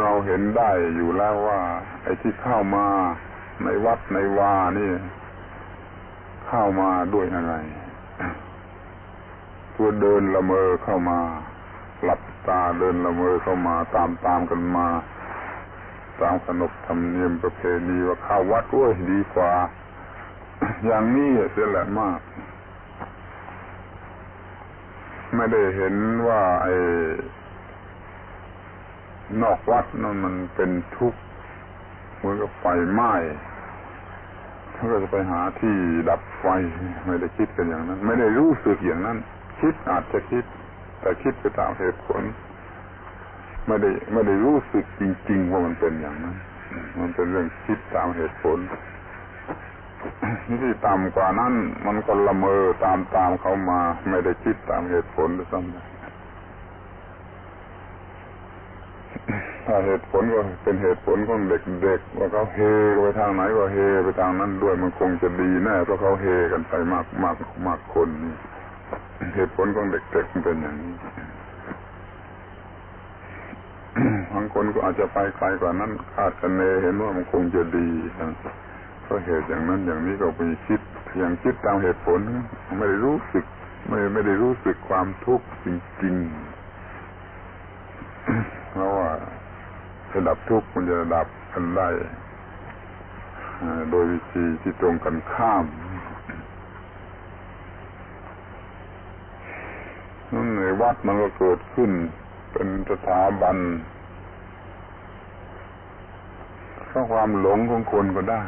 เราเห็นได้อยู่แล้วว่า ไอ้ที่เข้ามาในวัดในวานี่ เข้ามาด้วยอะไร ตัวเดินละเมอเข้ามาหลับตาเดินละเมอเข้ามาตามตามกันมา ตามขนบธรรมเนียมประเพณีว่าเข้าวัดด้วยดีกว่า อย่างนี้เสียแหละมาก ไม่ได้เห็นว่าไอ้ นอกวัดนั่นมันเป็นทุกข์เหมือนกับไฟไหม้เขาก็จะไปหาที่ดับไฟไม่ได้คิดกันอย่างนั้น ไม่ได้รู้สึกอย่างนั้น คิดอาจจะคิด แต่คิดไปตามเหตุผล ไม่ได้ไม่ได้รู้สึกจริง ๆ ว่ามันเป็นอย่างนั้น มันเป็นเรื่องคิดตามเหตุผลที่ต่ำกว่านั้น มันก็ละเมอตามตามเขามา ไม่ได้คิดตามเหตุผลด้วยซ้ำถ้า เหตุผลก็เป็นเหตุผลของเด็กๆว่าเขาเฮไปทางไหนก็เฮไปทางนั้นด้วยมันคงจะดีแน่เพราะเขาเฮกันไปมากมากมากคน เหตุผลของเด็กๆมันเป็นอย่างนี้บางคนก็อาจจะไปไกลกว่านั้นคาดคะเนเห็นว่ามันคงจะดีเพราะเหตุอย่างนั้นอย่างนี้ก็ไปคิดอย่างคิดตามเหตุผล ไม่ได้รู้สึก ไม่ไม่ได้รู้สึกความทุกข์จริงๆ เพราะว่าจะดับทุกข์มันจะดับกันได้โดยวิธีที่ตรงกันข้ามนั่นในวัดมันก็เกิดขึ้น เป็นสถาบันเพราะความหลงของคนก็ได้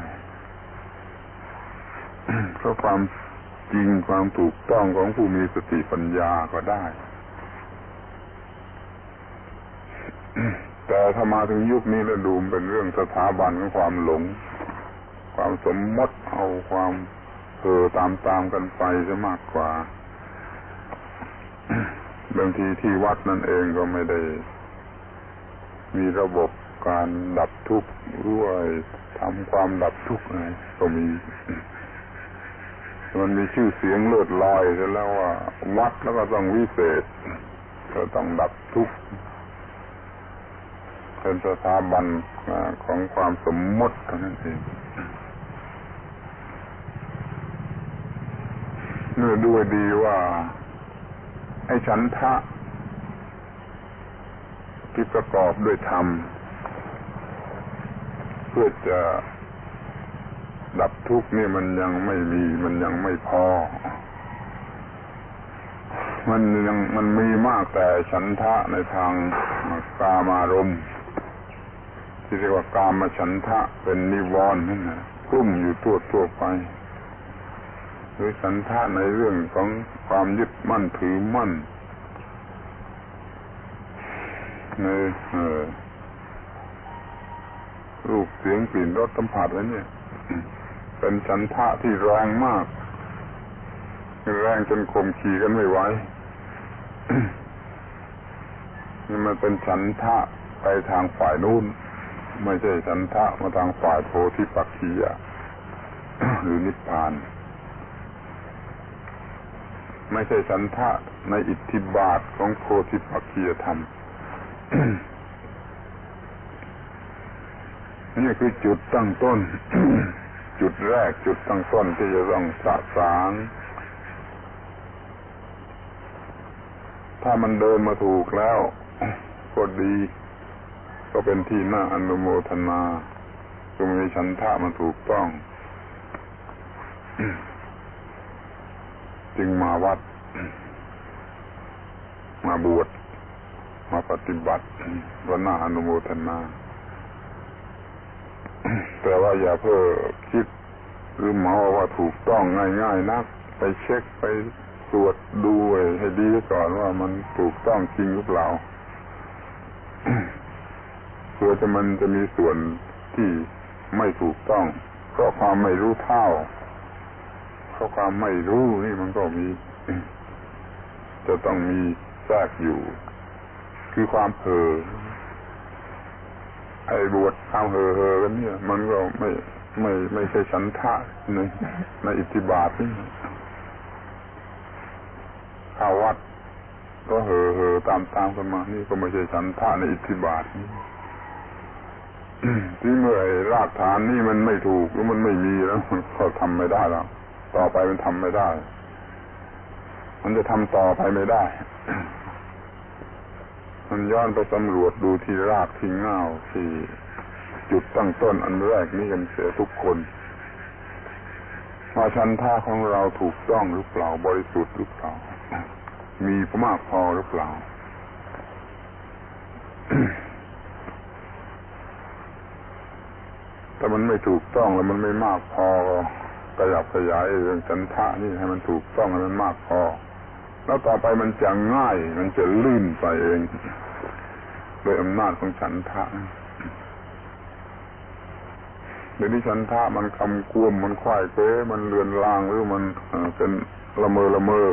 เพราะความจริงความถูกต้องของผู้มีสติปัญญาก็ได้ แต่ถ้ามาถึงยุคนี้แล้วดูเป็นเรื่องสถาบันของความหลง ความสมมติเอาความเออตามตามกันไปจะมากกว่าบางทีที่วัดนั่นเองก็ไม่ได้ มีระบบการดับทุกข์ด้วยทำความดับทุกข์อะไรก็มีมันมีชื่อเสียงเลิศลอยแล้วว่า วัดแล้วก็ต้องวิเศษ ก็ต้องดับทุกข์ เป็นสถาบันของความสมมติเท่านั้นเองเมื่อด้วยดีว่า ไอ้ฉันทะ ที่ประกอบด้วยธรรม เพื่อจะดับทุกข์นี่มันยังไม่มีมันยังไม่พอ มันยังมันมีมากแต่ฉันทะในทางกามารมณ์ ที่เรียกว่ากามฉันทะเป็นนิวรณ์นั่นนะกุ้มอยู่ทั่วทั่วไปหรือฉันทะในเรื่องของความยึดมั่นถือมั่นในรูปเสียงกลิ่นรสสัมผัสอะไรเนี่ย เป็นฉันทะที่แรงมาก แรงจนข่มขี่กันไม่ไหวนี่มันเป็นฉันทะไปทางฝ่ายนู้น ไม่ใช่ฉันทะมาทางฝ่ายโพธิปักขียหรือนิพพาน ไม่ใช่ฉันทะในอิทธิบาทของโพธิปักขียธรรมนี่คือจุดตั้งต้น จุดแรกจุดตั้งต้นที่จะต้องสะสางถ้ามันเดินมาถูกแล้ว ก็ดี ก็เป็นที่น่าอนุโมทนาจงมีฉันทะมันถูกต้อง จึงมาวัด มาบวชมาปฏิบัติก็น่าอนุโมทนา แต่ว่าอย่าเพ้อคิดหรือเมาว่าถูกต้องง่ายๆนัก ไปเช็คไปตรวจดูให้ดีก่อนว่ามันถูกต้องจริงหรือเปล่า ตัวจะมันจะมีส่วนที่ไม่ถูกต้อง เพราะความไม่รู้เท่า เพราะความไม่รู้นี่มันก็มี จะต้องมีแทรกอยู่ คือความเห่อไอ้บวชเอาเหอเห่อกันเนี่ย มันก็ไม่ไม่ไม่ใช่ฉันทะในในอิทธิบาทนี่ข้าวัดก็เห่อเหอตามตามกันมา นี่ก็ไม่ใช่ฉันทะในอิทธิบาทนี่ ที่เมื่อรากฐานนี่มันไม่ถูกหรือมันไม่มีแล้วก็ทำไม่ได้แล้ว ต่อไปมันทำไม่ได้ มันจะทำต่อไปไม่ได้ มันย้อนไปสำรวจดูที่รากที่เง่าที่จุดตั้งต้นอันแรกนี่กันเสียทุกคนว่าชันท่าของเราถูกต้องหรือเปล่าบริสุทธิ์หรือเปล่ามีมากพอหรือเปล่า แต่มันไม่ถูกต้องแล้วมันไม่มากพอก็ขยับขยายเรื่องชันทะนี่ให้มันถูกต้องให้มันมากพอ แล้วต่อไปมันจะง่าย มันจะลื่นไปเองโดยอำนาจของฉันทะเดี๋ยวนี้ฉันทะมันคำกวมมันควายเก้มันเลือนลางหรือมันเป็นละเมอละเมอ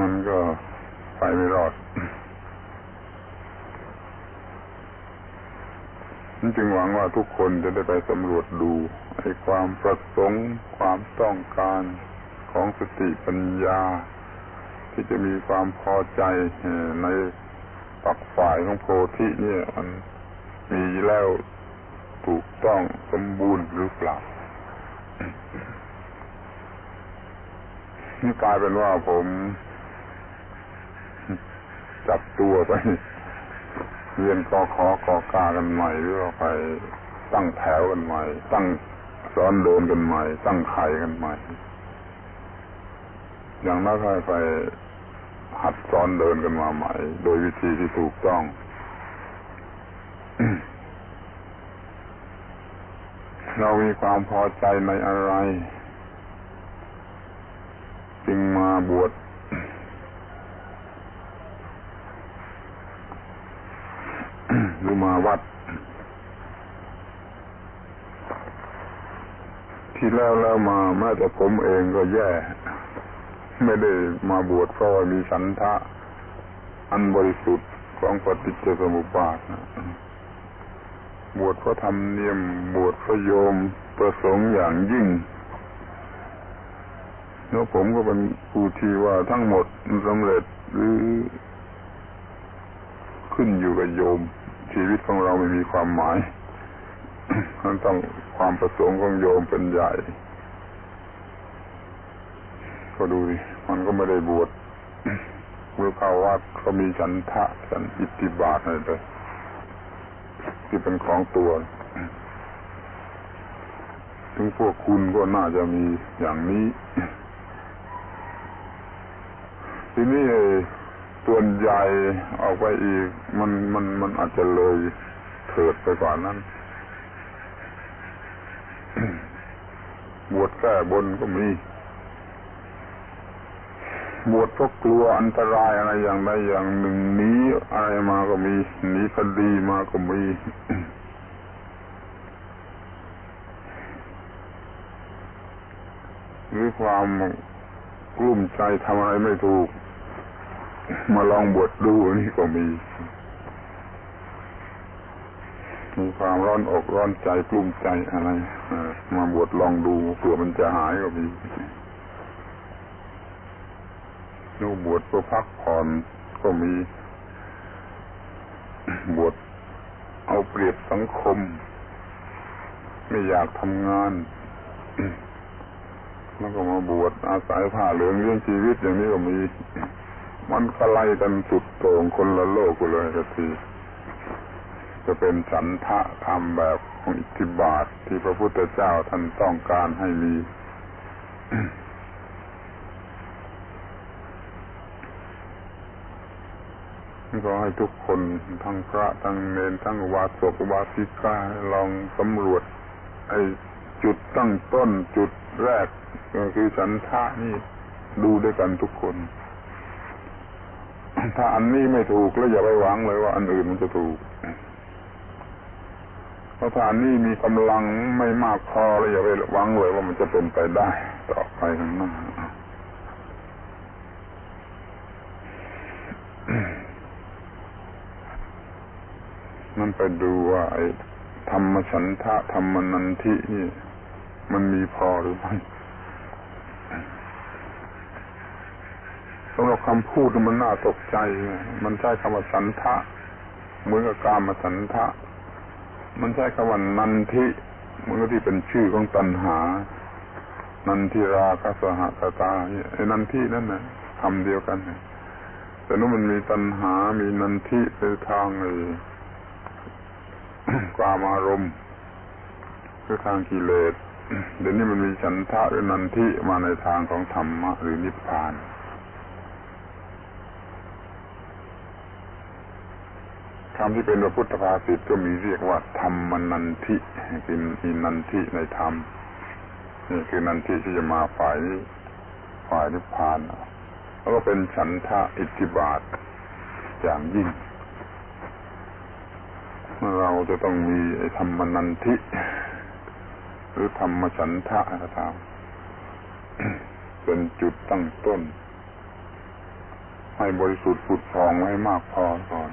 มันก็ไปไม่รอด ฉันจึงหวังว่าทุกคนจะได้ไปสำรวจดูไอ้ความประสงค์ ความต้องการของสติปัญญา ที่จะมีความพอใจในปักฝ่ายของโพธิเนี่ยมันมีแล้วถูกต้องสมบูรณ์หรือเปล่านี่กลายเป็นว่าผมจับตัวไป เรียนกอขอกอกากันใหม่หรือว่าไปตั้งแถวกันใหม่ ตั้งซ้อนเดินกันใหม่ ตั้งไข่กันใหม่ อย่างน้อยไปหัดซ้อนเดินกันมาใหม่ โดยวิธีที่ถูกต้องเรามีความพอใจในอะไร จึงมาบวชหรือมาวัด ที่ แล้วแล้วมาแม้แต่ผมเองก็แย่ ไม่ได้มาบวชเพราะว่ามีสันทะ อันบริสุทธิ์ของปฏิจจสมุปบาทนะบวชเพราะทำเนียมบวชพระโยมประสงค์อย่างยิ่งแล้วผมก็เป็นผู้ที่ว่าทั้งหมดสำเร็จหรือ ขึ้นอยู่กับโยม ชีวิตของเราไม่มีความหมาย มันต้องความประสงค์ของโยมเป็นใหญ่ ก็ดูดิมันก็ไม่ได้บวชเมื่อเข้าวัดเขามีฉันทะฉันอิทธิบาทอะไรเลยที่เป็นของตัว ถึงพวกคุณก็น่าจะมีอย่างนี้ ทีนี้ส่วนใหญ่ออกไปอีก มันมันมันอาจจะเลยเถิดไปกว่านั้น บว ชแก้บนก็มี บวชเพราะกลัวอันตรายอะไรอย่างใดอย่างหนึ่งหนีอะไรมาก็มีหนีคดีมาก็มีหรือความกลุ้มใจทำอะไรไม่ถูก มาลองบวชดูนี่ก็มี ความร้อนอกร้อนใจกลุ้มใจอะไรมาบวชลองดูเผื่อมันจะหายก็มีนูบวชเพื่อพักผ่อนก็มี บวชเอาเปรียบสังคม ไม่อยากทำงาน แล้วก็มาบวชอาศัยผ้าเหลืองเลี้ยงชีวิตอย่างนี้ก็มี มันกะไลกันสุดโต่งคนละโลกกเลยกที จะเป็นสันทะธรรมแบบอิทธิบาทที่พระพุทธเจ้าท่านต้องการให้มี ก็ให้ทุกคนทั้งพระทั้งเนรทั้งวาสกวาสิกาลองสำรวจไอ้จุดตั้งต้นจุดแรก ก็คือฉันทะนี่ดูด้วยกันทุกคน ถ้าอันนี้ไม่ถูกแล้วอย่าไปหวังเลยว่าอันอื่นมันจะถูก เพราะถ้านนี้มีกำลังไม่มากพอแล้วอย่าไปหวังเลยว่ามันจะเป็นไปได้ ต่อไปข้างหน้ามันไปดูว่าไอ้ธรรมฉันทะธรรมนันทินี่ มันมีพอหรือไม่สำหรับคำพูดมันน่าตกใจ มันใช้คำว่าฉันทะเหมือนกับการมฉันทะ มันใช้คำว่านันทิมือนกับที่เป็นชื่อของตัณหา นันทิราคสหคตาไอ้นันทินั่นนะคำเดียวกันแต่นู้นมันมีตัณหา มีนันทิไปทางไอ้กามอารมณ์คือทางกิเลสเดี๋ยวนี้มันมีฉันทะหรือนันทิมาในทางของธรรมะหรือนิพพาน คำที่เป็นพระพุทธภาษิตก็มีเรียกว่าธรรมนันทิคือมีนันทิในธรรมนี่คือนันทิที่จะมาฝ่ายฝ่ายนิพพานแล้วก็เป็นฉันทะอิทธิบาทอย่างยิ่ง เราจะต้องมีธรรมนันทิหรือธรรมฉันทะก็ตามเป็นจุดตั้งต้น ให้บริสุทธิ์ผุดพองไว้มากพอก่อน